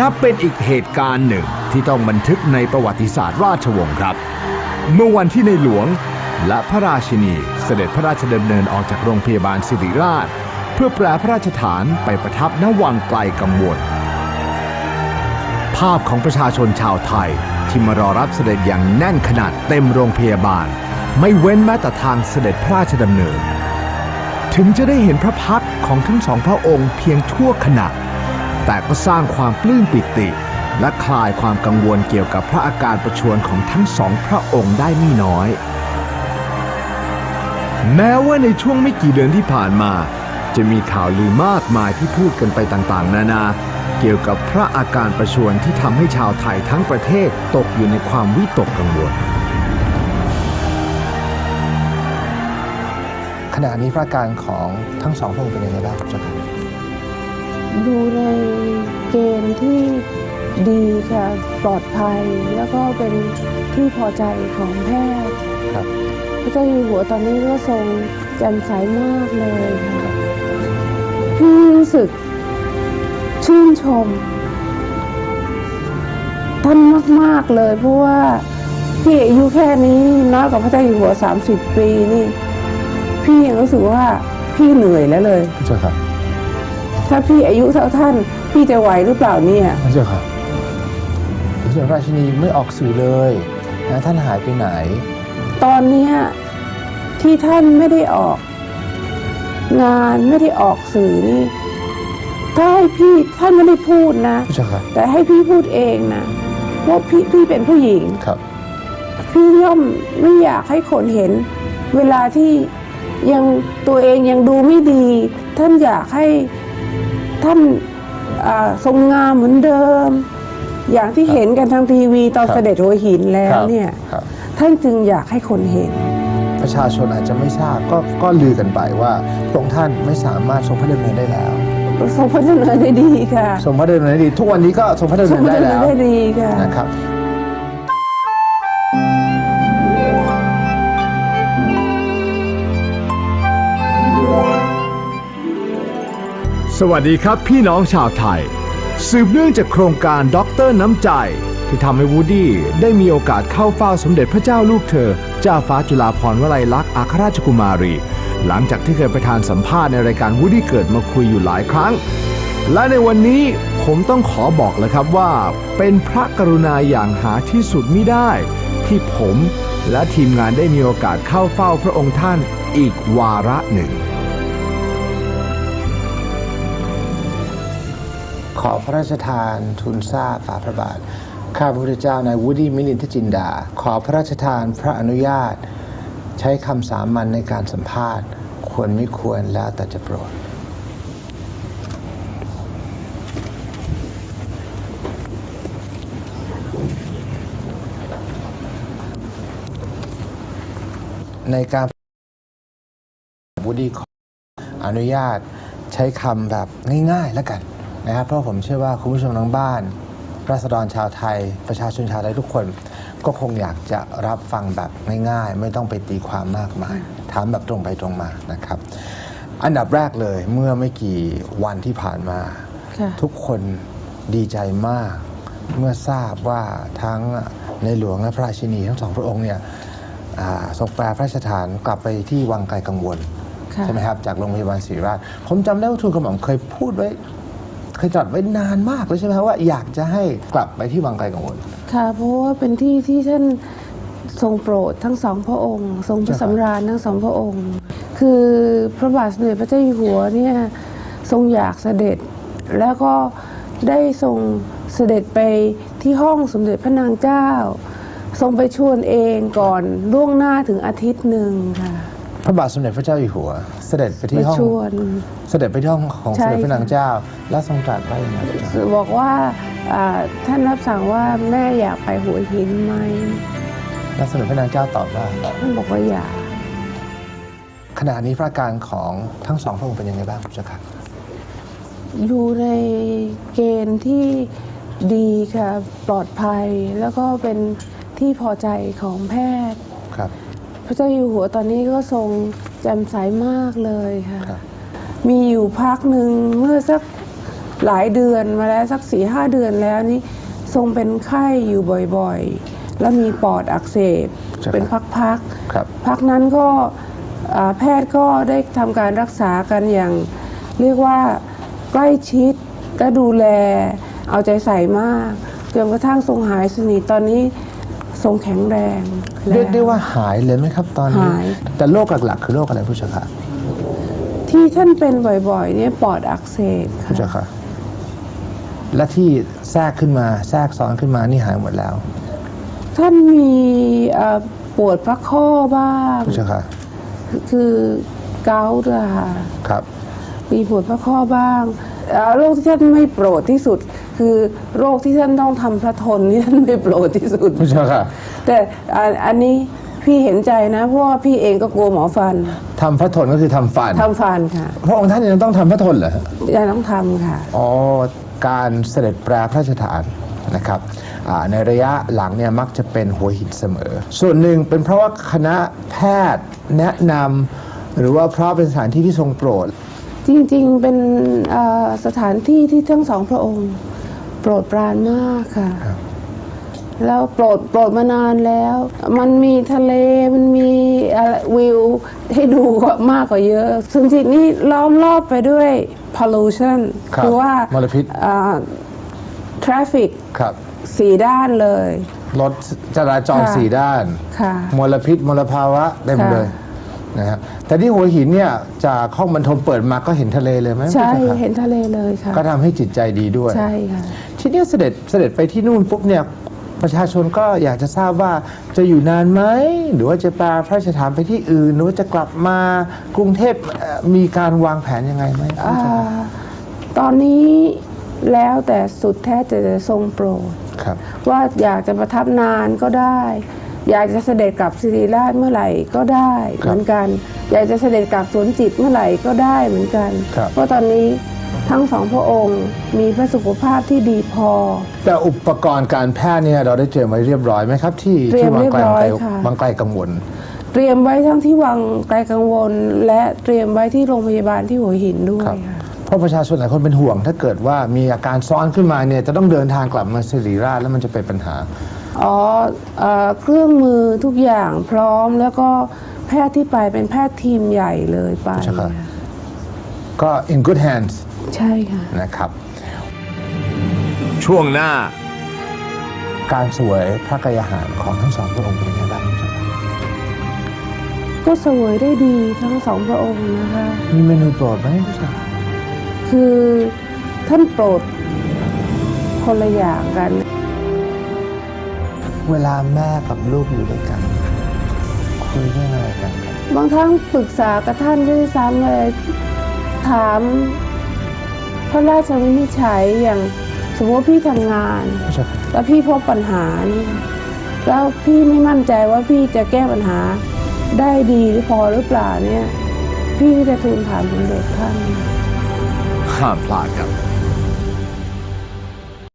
นับเป็นอีกเหตุการณ์หนึ่งที่ต้องบันทึกในประวัติศาสตร์ราชวงศ์ครับ เมื่อวันที่ในหลวงและพระราชินีเสด็จพระราชดำเนินออกจากโรงพยาบาลสิริราช เพื่อแปลพระราชฐานไปประทับณวังไกลกังวล ภาพของประชาชนชาวไทยที่มารอรับเสด็จอย่างแน่นขนาดเต็มโรงพยาบาล ไม่เว้นแม้แต่ทางเสด็จพระราชดำเนิน ถึงจะได้เห็นพระพักของทั้งสองพระองค์เพียงชั่วขณะ แต่ก็สร้างความปลื้มปิติ และคลายความกังวลเกี่ยวกับพระอาการประชวรของทั้งสองพระองค์ได้ไม่น้อย แม้ว่าในช่วงไม่กี่เดือนที่ผ่านมา จะมีข่าวลือมากมายที่พูดกันไปต่างๆ นานาเกี่ยวกับพระอาการประชวรที่ทำให้ชาวไทยทั้งประเทศตกอยู่ในความวิตกกังวลขณะนี้พระอาการของทั้งสองพระองค์เป็นยังไงบ้างครับเจ้าค่ะ ดูในเกณฑ์ที่ดีค่ะปลอดภัย แล้วก็เป็นที่พอใจของแพทย์ครับพระเจ้าอยู่หัวตอนนี้ก็ทรงแจ่มใสมากเลยค่ะพี่รู้สึกชื่นชม ท่านมาก ๆ เลยเพราะว่าพี่อายุแค่นี้น้อยกว่าพระเจ้าอยู่หัว30ปีนี่ พี่ยังรู้สึกว่าพี่เหนื่อยแล้วเลยเจ้าค่ะ ถ้าพี่อายุเท่าท่าน พี่จะไหวหรือเปล่าเนี่ยเจ้าค่ะพระราชินีไม่ออกสื่อเลยนะท่านหายไปไหน ตอนเนี้ยที่ท่านไม่ได้ออก งานไม่ได้ออกสื่อนี่ถ้าให้พี่ท่านไม่ได้พูดนะเจ้าค่ะ แต่ให้พี่พูดเองนะว่าพี่พี่เป็นผู้หญิง ครับ พี่ย่อมไม่อยากให้คนเห็น เวลาที่ยังตัวเองยังดูไม่ดี ท่านอยากให้ ท่านอ่าทรงงามเหมือนเดิม อย่างที่เห็นกันทางทีวีตอนครับเสด็จหัวหินแล้ควรับเนี่ยครับท่านจึงอยากให้คนเห็น ประชาชนอาจจะไม่ทราบก็ก็ลือกันไปว่าพระองค์ท่านไม่สามารถทรงพระดำเนินได้แล้วทรงพระเจริญได้ดีค่ะทรงพระดำเนินได้ดี ทุกวันนี้ก็ทรงพระดำทรเนิงนพระได้เจริแล้ญวได้ดีค่ะนะครับ สวัสดีครับพี่น้องชาวไทย สืบเนื่องจากโครงการด็อกเตอร์น้ำใจ ที่ทำให้วูดดี้ได้มีโอกาสเข้าเฝ้าสมเด็จพระเจ้าลูกเธอ เจ้าฟ้าจุฬาภรณ์วลัยลักษณ์อัครราชกุมารี หลังจากที่เคยไปทานสัมภาษณ์ในรายการวูดดี้เกิดมาคุยอยู่หลายครั้ง และในวันนี้ผมต้องขอบอกเลยครับว่า เป็นพระกรุณาอย่างหาที่สุดมิได้ ที่ผมและทีมงานได้มีโอกาสเข้าเฝ้าพระองค์ท่านอีกวาระหนึ่ง ขอพระราชทานทุนทราบฝ่าพระบาท ข้าพระพุทธเจ้านายวูดดี้มิลินทจินดา ขอพระราชทานพระอนุญาต ใช้คำสามัญในการสัมภาษณ์ ควรไม่ควรแล้วแต่จะโปรดในการวูดดี้ขออนุญาตใช้คำแบบง่ายๆแล้วกัน นะครับเพราะผมเชื่อว่าคุณผู้ชมทั้งบ้าน ราษฎรชาวไทย ประชาชนชาวไทยทุกคน ก็คงอยากจะรับฟังแบบง่ายๆ ไม่ต้องไปตีความมากมาย ถามแบบตรงไปตรงมานะครับ อันดับแรกเลยเมื่อไม่กี่วันที่ผ่านมาค่ะทุกคนดีใจมาก เมื่อทราบว่าทั้งในหลวงและพระราชินีทั้งสองพระองค์เนี่ยอ่าทรงแปลพระราชฐานกลับไปที่วังไกลกังวลค่ะใช่ไหมครับจากโรงพยาบาลศรีราช ผมจำได้ว่าทูลกระหม่อมเคยพูดไว้ เคยตรัสไว้นานมากเลยใช่ไหมครับว่าอยากจะให้กลับไปที่วังไกลกังวล ค่ะ เพราะว่าเป็นที่ที่ท่านทรงโปรดทั้งสองพระองค์ ทรงพระเจ้าค่ะสำราญทั้งสองพระองค์ คือพระบาทสมเด็จพระเจ้าอยู่หัวเนี่ยทรงอยากเสด็จ แล้วก็ได้ทรงเสด็จไปที่ห้องสมเด็จพระนางเจ้า ทรงไปชวนเองก่อนล่วงหน้าถึงอาทิตย์หนึ่งค่ะ พระบาทสมเด็จพระเจ้าอยู่หัว เสด็จไปไปที่ห้อง ชวน เสด็จไปที่ห้องของใช่สมเด็จพระนางค่ะเจ้า แล้วทรงตรัสว่าอย่างไรครับบอกว่าอ่าท่านรับสั่งว่าแม่อยากไปหัวหินไหมแล้วสมเด็จพระนางเจ้าตอบว่า ท่านบอกว่าอยาก ขณะนี้พระอาการของทั้งสองพระองค์เป็นยังไงบ้างครับเจ้าค่ะอยู่ในเกณฑ์ที่ดีค่ะ ปลอดภัยแล้วก็เป็นที่พอใจของแพทย์ ครับ พระเจ้าอยู่หัวตอนนี้ก็ทรงแจ่มใสมากเลยค่ะครับมีอยู่พักหนึ่งเมื่อสักหลายเดือนมาแล้วสักสี่ห้าเดือนแล้วนี่ทรงเป็นไข้อยู่บ่อยๆ แล้วมีปอดอักเสบใช่ครับเป็นพักๆครับพักนั้นก็อ่าแพทย์ก็ได้ทำการรักษากันอย่าง เรียกว่าใกล้ชิดและดูแลเอาใจใส่มากจนกระทั่งทรงหายสนิทตอนนี้ ทรงแข็งแรงแล้วเรียกได้ว่าหายเลยไหมครับ ตอนนี้หายแต่โรคหลักๆ คือโรคอะไรผู้เจ้าค่ะที่ท่านเป็นบ่อยๆเนี่ยปอดอักเสบผู้เจ้าค่ะค่ะและที่แทรกขึ้นมาแทรกซ้อนขึ้นมานี่หายหมดแล้ว ท่านมีเอ่อปวดพระข้อบ้างผู้เจ้าค่ะคือเกาต์อะค่ะครับ มีปวดพระข้อบ้างเอ่อโรคที่ท่านไม่โปรดที่สุด คือโรคที่ท่านต้องทำพระทนนี่ท่านไม่โปรดที่สุดผู้เจ้าค่ะแต่อันอันนี้พี่เห็นใจนะเพราะว่าพี่เองก็กลัวหมอฟันทำพระทนก็คือทำฟันทำฟันค่ะพระองค์ท่านยังต้องทำพระทนเหรอฮะยังต้องทำค่ะ อ๋อการเสด็จแปรพระราชทานนะครับอ่าในระยะหลังเนี่ยมักจะเป็นหัวหินเสมอ ส่วนหนึ่งเป็นเพราะว่าคณะแพทย์แนะนำหรือว่าเพราะเป็นสถานที่ที่ทรงโปรด จริงๆเป็นเอ่อสถานที่ที่ทั้งสองพระองค์ โปรดปรานมากค่ะครับแล้วโปรดโปรดมานานแล้ว มันมีทะเลมันมีอะไรวิวให้ดูก็มากกว่าเยอะซึ่งที่นี่ล้อมรอบไปด้วย pollution ครับว่ามลพิษอ่า traffic ครับสี่ด้านเลย รถจราจรค่ะสี่ด้านค่ะมลพิษมลภาวะเต็มค่ะเลยนะฮะแต่ที่หัวหินเนี่ยจากห้องบรรทมเปิดมาก็เห็นทะเลเลยไหมใช่พี่จ้าค่ะเห็นทะเลเลยค่ะ ก็ทำให้จิตใจดีด้วย ใช่ค่ะ ทีเนี้ยเสด็จเสด็จไปที่นู่นปุ๊บเนี่ยประชาชนก็อยากจะทราบว่าจะอยู่นานไหมหรือว่าจะแปลพระราชทานไปที่อื่น หรือว่าจะกลับมากรุงเทพเอ่อมีการวางแผนยังไงไหมอ่าตอนนี้แล้วแต่สุดแท้แต่จะทรงโปรดครับว่าอยากจะประทับนานก็ได้ อยากจะเสด็จกลับสิริราชเมื่อไหร่ก็ได้ครับเหมือนกัน อยากจะเสด็จกลับสวนจิตเมื่อไหร่ก็ได้เหมือนกันครับเพราะตอนนี้ ทั้งสองพระองค์มีพระสุขภาพที่ดีพอ แต่อุปกรณ์การแพทย์เนี่ยเราได้เตรียมไว้เรียบร้อยไหมครับ ที่เตรีที่ยมวางไกลเรียบร้อยไกลค่ะ วางไกลกังวล เตรียมไว้ทั้งที่วังไกลกังวล และเตรียมไว้ที่โรงพยาบาลที่หัวหินด้วยครับ ค่ะ เพราะประชาชนหลายคนเป็นห่วง ถ้าเกิดว่ามีอาการซ้อนขึ้นมาเนี่ยจะต้องเดินทางกลับมาสิริราชแล้วมันจะเป็นปัญหา อ๋อเอ่อเครื่องมือทุกอย่างพร้อมแล้วก็แพทย์ที่ไปเป็นแพทย์ทีมใหญ่เลยไปใช่ครับ ก็ in good hands ใช่ค่ะนะครับ ช่วงหน้า การเสวยพระกายอาหารของทั้งสองพระองค์เป็นยังไงบ้างครับก็เสวยได้ดีทั้งสองพระองค์นะคะมีเมนูโปรดไหมพี่ชายคือท่านโปรดคนละอย่างกัน เวลาแม่กับลูกอยู่ด้วยกันคุยเรื่องอะไรกันครับบางครั้งปรึกษากับท่านด้วยซ้ำเลยถาม พระราชวินิจฉัยอย่างสมมติว่าพี่ทำงานพี่ชายครับแล้วพี่พบปัญหานี่แล้วพี่ไม่มั่นใจว่าพี่จะแก้ปัญหาได้ดีหรือพอหรือเปล่าเนี่ย พี่ก็จะทูลถามสมเด็จท่าน ห้ามพลาดครับ